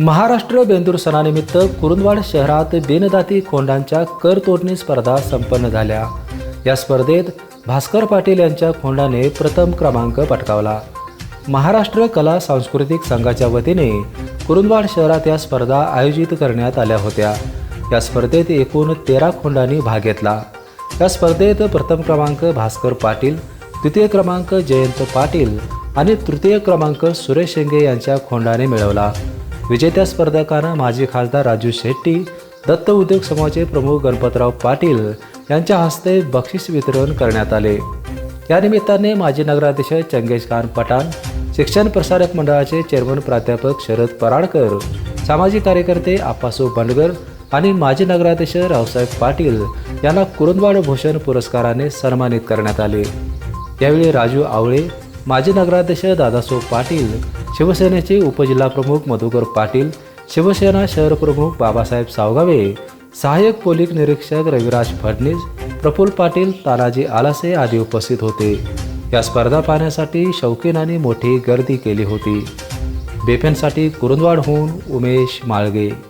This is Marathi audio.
महाराष्ट्र बेंदूर सणानिमित्त कुरुंदवाड शहरात बिनदाती खोंडांच्या कर तोडणी स्पर्धा संपन्न झाल्या. या स्पर्धेत भास्कर पाटील यांच्या खोंडाने प्रथम क्रमांक पटकावला. महाराष्ट्र कला सांस्कृतिक संघाच्या वतीने कुरुंदवाड शहरात या स्पर्धा आयोजित करण्यात आल्या होत्या. या स्पर्धेत एकूण तेरा खोंडांनी भाग घेतला. या स्पर्धेत प्रथम क्रमांक भास्कर पाटील द्वितीय क्रमांक जयंत पाटील आणि तृतीय क्रमांक सुरेश शेंगे यांच्या खोंडाने मिळवला. विजेत्या स्पर्धकांना माजी खासदार राजू शेट्टी दत्त उद्योग समूहाचे प्रमुख गणपतराव पाटील यांच्या हस्ते बक्षीस वितरण करण्यात आले. या निमित्ताने माजी नगराध्यक्ष चंगेश खान पठाण शिक्षण प्रसारक मंडळाचे चेअरमन प्राध्यापक शरद पराडकर सामाजिक कार्यकर्ते आप्पासू बंडगर आणि माजी नगराध्यक्ष रावसाहेब पाटील यांना कुरुंदवाड भूषण पुरस्काराने सन्मानित करण्यात आले. यावेळी राजू आवळे माजी नगराध्यक्ष दादासो पाटील शिवसेनेचे उपजिल्हाप्रमुख मधुकर पाटील शिवसेना शहर प्रमुख बाबासाहेब सावगावे सहाय्यक पोलीस निरीक्षक रविराज फडणीस प्रफुल्ल पाटील तानाजी आलासे आदी उपस्थित होते. या स्पर्धा पाहण्यासाठी शौकीनांनी मोठी गर्दी केली होती. बेफेनसाठी कुरुंदवाडहून उमेश माळगे.